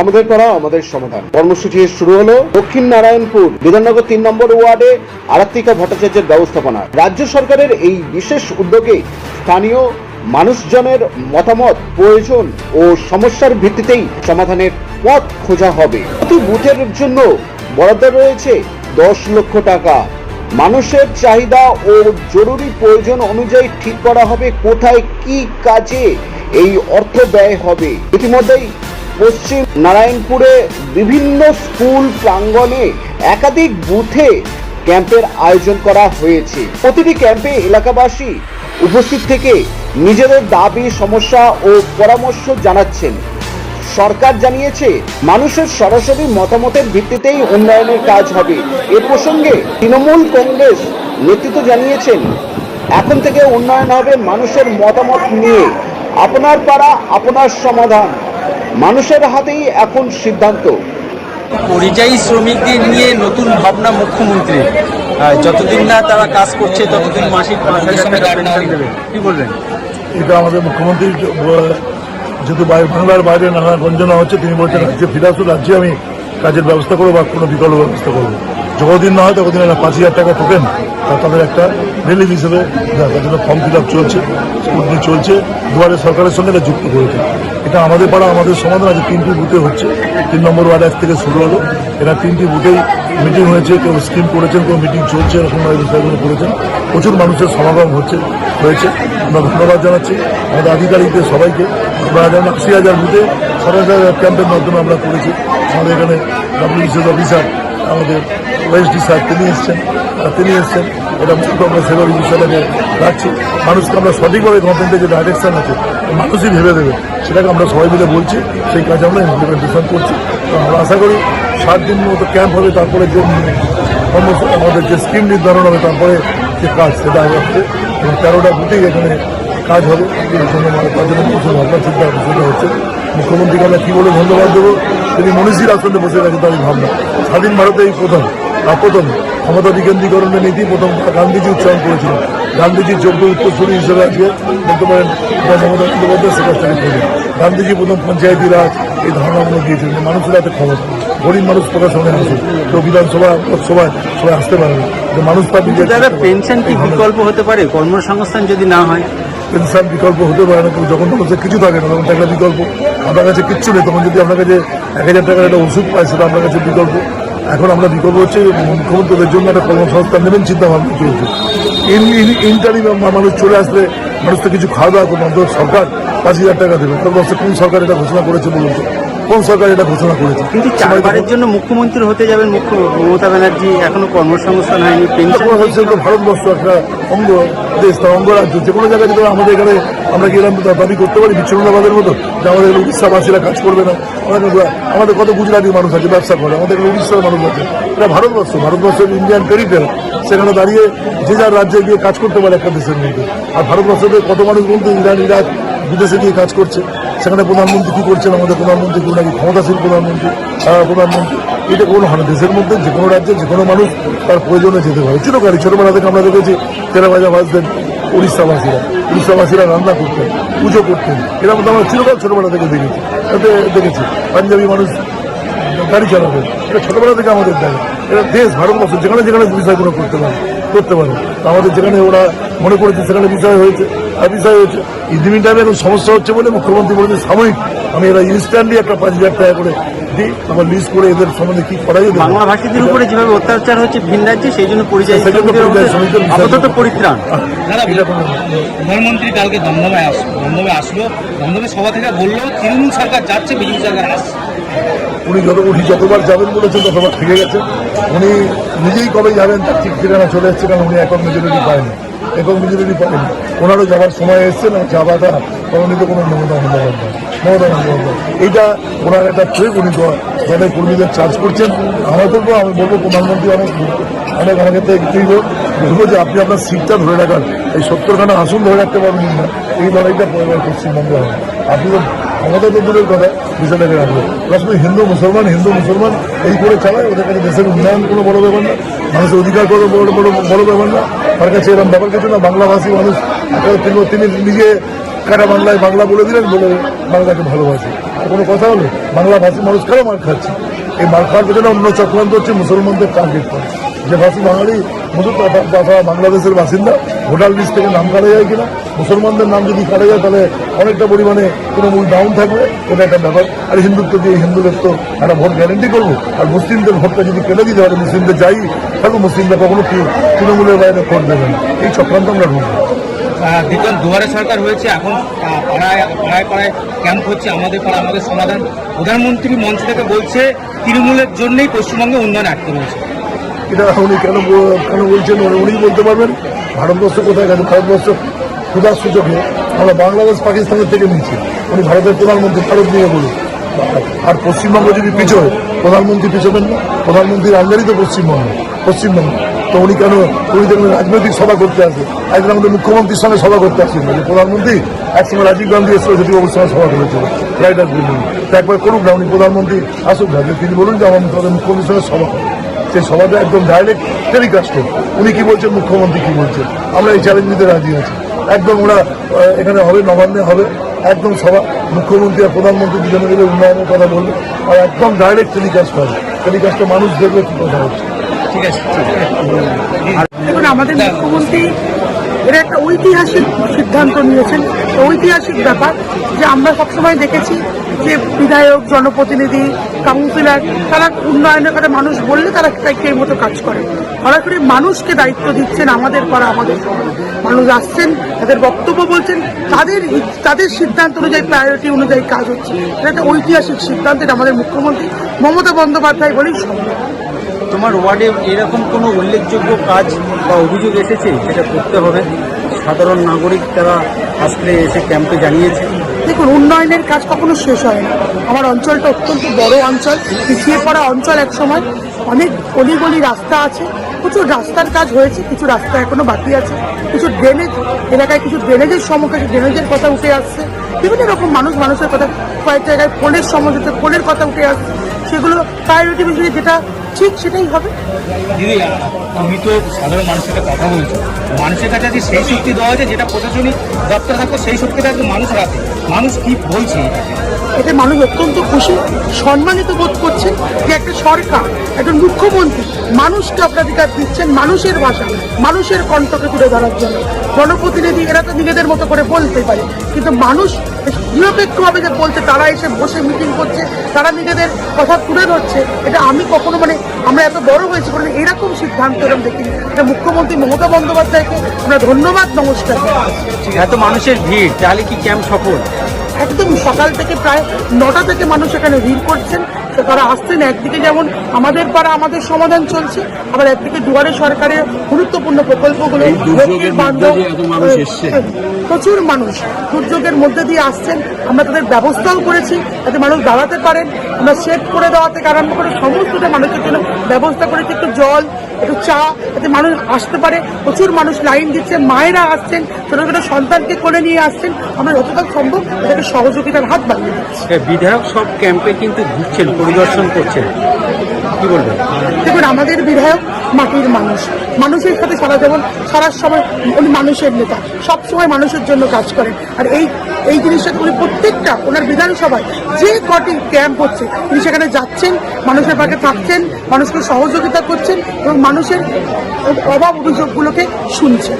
আমাদের করা, আমাদের সমাধান। কর্মসূচি শুরু হলো দক্ষিণ নারায়ণপুর বিধাননগর তিন নম্বর ওয়ার্ডে আরাত্রিকা ভট্টাচার্যের ব্যবস্থাপনা। রাজ্য সরকারের এই বিশেষ উদ্যোগে স্থানীয় মানুষজনের মতামত, প্রয়োজন ও সমস্যার ভিত্তিতেই সমাধানের পথ খোঁজা হবে। প্রতি বুথের জন্য বরাদ্দ রয়েছে দশ লক্ষ টাকা। মানুষের চাহিদা ও জরুরি প্রয়োজন অনুযায়ী ঠিক করা হবে কোথায়, কি কাজে এই অর্থ ব্যয় হবে। ইতিমধ্যেই পশ্চিম নারায়ণপুরে বিভিন্ন স্কুল প্রাঙ্গণে একাধিক বুথে ক্যাম্পের আয়োজন করা হয়েছে। প্রতিটি ক্যাম্পে এলাকাবাসী উপস্থিত থেকে নিজেদের দাবি, সমস্যা ও পরামর্শ জানাচ্ছেন। সরকার জানিয়েছে, মানুষের সরাসরি মতামতের ভিত্তিতেই উন্নয়নের কাজ হবে। এ প্রসঙ্গে তৃণমূল কংগ্রেস নেতৃত্ব জানিয়েছেন, এখন থেকে উন্নয়ন হবে মানুষের মতামত নিয়ে। আপনার পাড়া, আপনার সমাধান। মানুষের হাতেই এখন সিদ্ধান্ত। পরিযায়ী শ্রমিকদের নিয়ে নতুন ভাবনা মুখ্যমন্ত্রী। যতদিন না তারা কাজ করছে ততদিন মাসিক পাঁচ হাজার টাকা পেনশন দেবে। কি বলবেন এটা আমাদের মুখ্যমন্ত্রী যেহেতু বাইরে বাংলার বাইরে নানা গঞ্জনা হচ্ছে তিনি বলছেন রাজ্যে ফিরে আসুন রাজ্যে আমি কাজের ব্যবস্থা করব বা কোনো বিকল্প ব্যবস্থা করব। যতদিন না হয় ততদিন একটা পাঁচ হাজার টাকা টোকেন তা তাদের একটা রিলিফ হিসেবে তার জন্য ফর্ম ফিল আপ চলছে স্কুটনি চলছে দুয়ারে সরকারের সঙ্গে এটা যুক্ত করেছে। এটা আমাদের পাড়া, আমাদের সমাধান আছে তিনটি বুথে হচ্ছে। তিন নম্বর ওয়ার্ড এক থেকে শুরু হলো। এরা তিনটি বুথেই মিটিং হয়েছে, কেউ স্কিম করেছেন, কেউ মিটিং চলছে এরকমভাবে বিষয়গুলো করেছেন। প্রচুর মানুষের সমাগম হচ্ছে, হয়েছে। আমরা ধন্যবাদ জানাচ্ছি আমাদের আধিকারিকদের সবাইকে। আমরা আশি হাজার বুথে সরকার ক্যাম্পের মাধ্যমে আমরা করেছি। আমাদের এখানে ডাব্লিউবিসিএস অফিসার আমাদের ওয়েস্টডি স্যার তিনি এসছেন। তিনি এসছেন, এটা মুখ্য আমরা সেভাবে বিষয়টাকে রাখছি। মানুষকে আমরা সঠিকভাবে গভর্নমেন্টের যে ডাইরেকশন আছে মানুষই ভেবে দেবে। সেটাকে আমরা সবাই মিলে বলছি, সেই কাজ আমরা ইমপ্লিমেন্টেশন করছি। আমরা আশা করি সাত দিন মতো ক্যাম্প হবে, তারপরে যে আমাদের যে স্কিম নির্ধারণ হবে, তারপরে যে কাজ সেটা হবে। এবং তেরোটা বুথেই এখানে কাজ হবে। তার জন্য ভাবনা, চিন্তা বিষয়টা হচ্ছে। মুখ্যমন্ত্রীকে আমরা কী বলে ধন্যবাদ দেবো? তিনি মনীষীর আসনে বসে গেছে এই ভাবনা। স্বাধীন ভারতে এই প্রথম প্রথম ক্ষমতা বিকেন্দ্রীকরণের নীতি প্রথম গান্ধীজি উচ্চারণ করেছিলেন। গান্ধীজির যোগ্য উত্তরসূরি হিসেবে আজকে বলতে পারেন মমতা বন্দ্যোপাধ্যায় থেকে প্রথম গান্ধীজি প্রথম পঞ্চায়েতি রাজ এই ধারণাগুলো দিয়েছিলেন যে মানুষের হাতে ক্ষমতা গরিব মানুষ প্রকাশনে আসে তো বিধানসভা লোকসভায় সবাই আসতে পারে না। যে মানুষ তার নিজের পেনশন কি বিকল্প হতে পারে? কর্মসংস্থান যদি না হয়? পেনশন বিকল্প হতে পারে না। কিন্তু যখন মানুষের কিছু থাকে না তখন একটা বিকল্প। আপনার কাছে কিচ্ছু নেই। তখন যদি আপনার কাছে এক হাজার টাকার একটা ওষুধ পায় সেটা আপনার কাছে বিকল্প। এখন আমরা বিকল্প হচ্ছে মুখ্যমন্ত্রীদের জন্য একটা কর্মসংস্থান নেবেন চিন্তা ভাবনা চলছে। ইন্টারিম মানুষ চলে আসলে মানুষ তো কিছু খাওয়া দাওয়া করবে সরকার পাঁচ হাজার টাকা দেবে তারপর কোন সরকার এটা ঘোষণা করেছে বলুন? কোন সরকার এটা ঘোষণা করেছে? কিন্তু চারবারের জন্য মুখ্যমন্ত্রী হতে যাবেন মুখ্য মমতা ব্যানার্জি এখনও কর্মসংস্থান হয়নি পেনশন হচ্ছে। তো ভারতবর্ষ একটা অঙ্গ দেশ তার অঙ্গরাজ্য যে কোনো জায়গায় যদি আমাদের এখানে আমরা কি এরকম দাবি করতে পারি বিচ্ছিন্নবাদের মতো যে আমাদের উড়িষ্যাবাসীরা কাজ করবে না। আমাদের আমাদের কত গুজরাটি মানুষ আছে ব্যবসা করে আমাদের উড়িষ্যার মানুষ আছে। এটা ভারতবর্ষ ভারতবর্ষের ইন্ডিয়ান টেরিটরি সেখানে দাঁড়িয়ে যে যার রাজ্যে গিয়ে কাজ করতে পারে একটা দেশের মধ্যে আর ভারতবর্ষতে কত মানুষ বলতে ইরান ইরাক বিদেশে গিয়ে কাজ করছে। সেখানে প্রধানমন্ত্রী কি করছেন? আমাদের প্রধানমন্ত্রী কেউ নাকি ক্ষমতাশীল প্রধানমন্ত্রী? প্রধানমন্ত্রী? এটা কোনো হয় দেশের মধ্যে যে কোনো রাজ্যে যে কোনো মানুষ তার প্রয়োজনে যেতে পারে। চিরকালই ছোটবেলা থেকে আমরা দেখেছি তেরা বাজা বাজতেন উড়িষ্যাবাসীরা। উড়িষ্যাবাসীরা রান্না করতেন, পুজো করতেন। এরকম তো আমরা চিরকাল ছোটবেলা থেকে দেখেছি। তাতে দেখেছি, পাঞ্জাবি মানুষ গাড়ি চালাবে এটা ছোটবেলা থেকে আমাদের দেয় এটা দেশ, ভারতবর্ষ, যেখানে যেখানে বিষয়গুলো করতে পারে করতে পারে। আমাদের যেখানে ওরা মনে করেছে সেখানে বিষয় হয়েছে। বিষয় হয়েছে ইদিমিন টাইমে এখন সমস্যা হচ্ছে বলে মুখ্যমন্ত্রী বলেছে সাময়িক আমি এরা ইনস্ট্যান্টলি একটা পাঁচ হাজার টাকা করে দিই আমার লিস্ট করে এদের সম্বন্ধে কি করা যাবে বাংলা ভাষীদের উপরে যেভাবে অত্যাচার হচ্ছে ভিন রাজ্যে সেই জন্য মধ্যে শ্রমিকদের আপাতত পরিত্রাণ। প্রধানমন্ত্রী কালকে দমদমে আসলো দমদমে আসলো দমদমে সভা থেকে বলল তৃণমূল সরকার যাচ্ছে বিজেপি সরকার আসছে। উনি যত উনি যতবার যাবেন বলেছেন ততবার থেকে গেছেন। উনি নিজেই কবে যাবেন তার ঠিক ঠিকানা চলে এসছে কারণ উনি এখন মেজরিটি পায়নি। একক বিজেপি পারেন, ওনারও যাবার সময় এসছে, না যাবাটা উনি তো কোনো মমতা বন্দ্যোপাধ্যায় মমতা বন্দ্যোপাধ্যায়। এইটা ওনার একটা ট্রেক উনি যাদের কর্মীদের চার্জ করছেন, আমার বলব, আমি বলব প্রধানমন্ত্রী অনেক অনেক তো একটুই হোক বলব যে আপনি আপনার সিটটা ধরে রাখার, এই সত্তরখানা আসন ধরে রাখতে পারবেন না, এই লড়াইটা পরিবার পশ্চিমবঙ্গে হবে। আপনি তো ক্ষমতা তো দূরের কথা, বিষয়টাকে রাখবে। প্লাস হিন্দু, মুসলমান হিন্দু, মুসলমান, এই করে চালায় ওদের কাছে দেশের উন্নয়ন কোনো বড় ব্যাপার না, মানুষের অধিকার কোনো বড় বড় বড় ব্যাপার না। তার কাছে এরকম ব্যাপার কিছু না, বাংলাভাষী মানুষ তিনি নিজে কাটা বাংলায় বাংলা বলে দিলেন, বলে বাংলাকে ভালোবাসে। আর কোনো কথা হলো? বাংলা ভাষী মানুষ কেন মার খাচ্ছে? এই মার খাওয়ার পেছনে অন্য চক্রান্ত হচ্ছে মুসলমানদের টার্গেট করে। যে ভাষী বাঙালি মধু তথা বাংলাদেশের বাসিন্দা, ভোটার লিস্ট থেকে নাম কাটা যায় কিনা, মুসলমানদের নাম যদি কাটা যায়, তাহলে অনেকটা পরিমাণে তৃণমূল ডাউন থাকবে, এটা একটা ব্যাপার। আর হিন্দুত্ব দিয়ে হিন্দুদের তো একটা ভোট গ্যারেন্টি করব। আর মুসলিমদের ভোটটা যদি কেটে দিতে পারে মুসলিমদের যাই তাহলে মুসলিমরা কখনো তৃণমূলের বাইরে ভোট দেবে না। এই চক্রান্ত আমরা ঢুকবো। দেখলাম দুয়ারে সরকার হয়েছে, এখন পাড়ায় পাড়ায় পাড়ায় ক্যাম্প হচ্ছে, আমাদের পাড়া আমাদের সমাধান। প্রধানমন্ত্রী মঞ্চ থেকে বলছে, তৃণমূলের জন্যই পশ্চিমবঙ্গে উন্নয়ন আটকে রয়েছে। এটা উনি কেন কেন বলছেন উনি বলতে পারবেন, ভারতবর্ষ কোথায় গেছে ভারতবর্ষ ক্ষুধার সুযোগে আমরা বাংলাদেশ, পাকিস্তানের থেকে নিচ্ছি উনি ভারতের প্রধানমন্ত্রী, ভারত নিয়ে বলুন। আর পশ্চিমবঙ্গ যদি পিছোয় প্রধানমন্ত্রী পিছোবেন না, প্রধানমন্ত্রীর আন্ডারই তো পশ্চিমবঙ্গ পশ্চিমবঙ্গ। তো উনি কেন, উনি দেখবেন রাজনৈতিক সভা করতে আসে। একদিন আমাদের মুখ্যমন্ত্রীর সঙ্গে সভা করতে আসেন না যে প্রধানমন্ত্রী, একসময় রাজীব গান্ধী এসে সচিবাবুর সঙ্গে সভা করেছিল। রাইটার্স বিল্ডিং একবার করুক না, উনি প্রধানমন্ত্রী আসুক না। তিনি বলুন যে আমার মুখ্যমন্ত্রীর সঙ্গে সভা। সেই সভাটা একদম ডাইরেক্ট টেলিকাস্ট হোক উনি কি বলছেন? মুখ্যমন্ত্রী কি বলছেন? আমরা এই চ্যালেঞ্জ নিতে রাজি আছি। একদম ওরা এখানে হবে নবান্নে হবে একদম সভা। মুখ্যমন্ত্রী আর প্রধানমন্ত্রী দুজনে মিলে উন্নয়নের কথা বলবে। আর একদম ডাইরেক্ট টেলিকাস্ট হবে। টেলিকাস্টে মানুষ দেখবে কি কথা হচ্ছে ঠিক আছে আমাদের মুখ্যমন্ত্রী এর একটা ঐতিহাসিক সিদ্ধান্ত নিয়েছেন। ঐতিহাসিক ব্যাপার যে আমরা সবসময় দেখেছি যে বিধায়ক, জনপ্রতিনিধি কাউন্সিলর তারা উন্নয়নের কথা মানুষ বললে তারা সেই মতো কাজ করে। সরাসরি মানুষকে দায়িত্ব দিচ্ছেন আমাদের করা আমাদের। মানুষ আসছেন, তাদের বক্তব্য বলছেন, তাদের তাদের সিদ্ধান্ত অনুযায়ী প্রায়োরিটি অনুযায়ী কাজ হচ্ছে। এটা একটা ঐতিহাসিক সিদ্ধান্ত, এটা আমাদের মুখ্যমন্ত্রী মমতা বন্দ্যোপাধ্যায় বলেই সম্ভব। তোমার ওয়ার্ডে এরকম কোনো উল্লেখযোগ্য কাজ বা অভিযোগ এসেছে? সেটা করতে হবে। সাধারণ নাগরিক তারা আসলে এসে ক্যাম্পে জানিয়েছে। দেখুন, উন্নয়নের কাজ কখনো শেষ হয় না। আমার অঞ্চলটা অত্যন্ত বড় অঞ্চল। পিছিয়ে পড়া অঞ্চল এক সময় অনেক গলি রাস্তা আছে। প্রচুর রাস্তার কাজ হয়েছে। কিছু রাস্তা এখনও বাকি আছে। কিছু ড্রেনেজ এলাকায় কিছু ড্রেনেজের সমস্যা ড্রেনেজের কথা উঠে আসছে। বিভিন্ন রকম মানুষ মানুষের কথা কয়েক জায়গায় ফোনের সমস্যা ফোনের কথা উঠে আসছে। সেগুলো প্রায়োরিটি বেশি যেটা ঠিক, সেটাই হবে। দিদি তুমি তো সাধারণ মানুষের সাথে কথা বলছো। মানুষের কাছে আজকে সেই শক্তি দেওয়া হয়েছে যেটা প্রশাসনিক দপ্তর থাকতো, সেই শক্তিটা একদম মানুষ হাতে মানুষ কি বলছে? এতে মানুষ অত্যন্ত খুশি, সম্মানিত বোধ করছেন যে একটা সরকার, একজন মুখ্যমন্ত্রী, মানুষকে অগ্রাধিকার দিচ্ছেন মানুষের ভাষা, মানুষের কণ্ঠকে তুলে ধরার জন্য। জনপ্রতিনিধি, এরা তো নিজেদের মতো করে বলতে পারে, কিন্তু মানুষ নিরপেক্ষভাবে যে বলছে, তারা এসে বসে মিটিং করছে, তারা নিজেদের কথা তুলে ধরছে, এটা আমি কখনো মানে আমরা এত বড় হয়েছি কোনো এরকম সিদ্ধান্ত এরকম দেখিনি। এটা মুখ্যমন্ত্রী মমতা বন্দ্যোপাধ্যায়কে আমরা ধন্যবাদ, নমস্কার। এত মানুষের ভিড়, তাহলে কি ক্যাম্প সফল? একদম সকাল থেকে প্রায় নটা থেকে মানুষ এখানে ভিড় করছেন। তো তারা আসছেন একদিকে যেমন আমাদের পাড়া আমাদের সমাধান চলছে আবার একদিকে দুয়ারে সরকারের গুরুত্বপূর্ণ প্রকল্পগুলো প্রচুর মানুষ দুর্যোগের মধ্যে দিয়ে আসছেন। আমরা তাদের ব্যবস্থাও করেছি যাতে মানুষ দাঁড়াতে পারেন। আমরা সেট করে দেওয়া থেকে আরম্ভ করে সমস্তটা মানুষের জন্য ব্যবস্থা করেছি। একটু জল একটু চা যাতে মানুষ আসতে পারে প্রচুর মানুষ লাইন দিচ্ছে মায়েরা আসছেন ছোটো ছোটো সন্তানকে করে নিয়ে আসছেন। আমরা যতটা সম্ভব এটাকে সহযোগিতার হাত বাড়িয়ে দিচ্ছি। বিধায়ক সব ক্যাম্পে কিন্তু ঘুরছেন পরিদর্শন করছেন। কি বলবেন? দেখুন আমাদের বিধায়ক মাটির মানুষ। মানুষের সাথে সারা যেমন সারা সময় উনি মানুষের নেতা। সবসময় মানুষের জন্য কাজ করেন। আর এই এই জিনিসটা উনি প্রত্যেকটা ওনার বিধানসভায় যে কটি ক্যাম্প হচ্ছে তিনি সেখানে যাচ্ছেন, মানুষের পাশে থাকছেন, মানুষকে সহযোগিতা করছেন এবং মানুষের অভাব অভিযোগগুলোকে শুনছেন।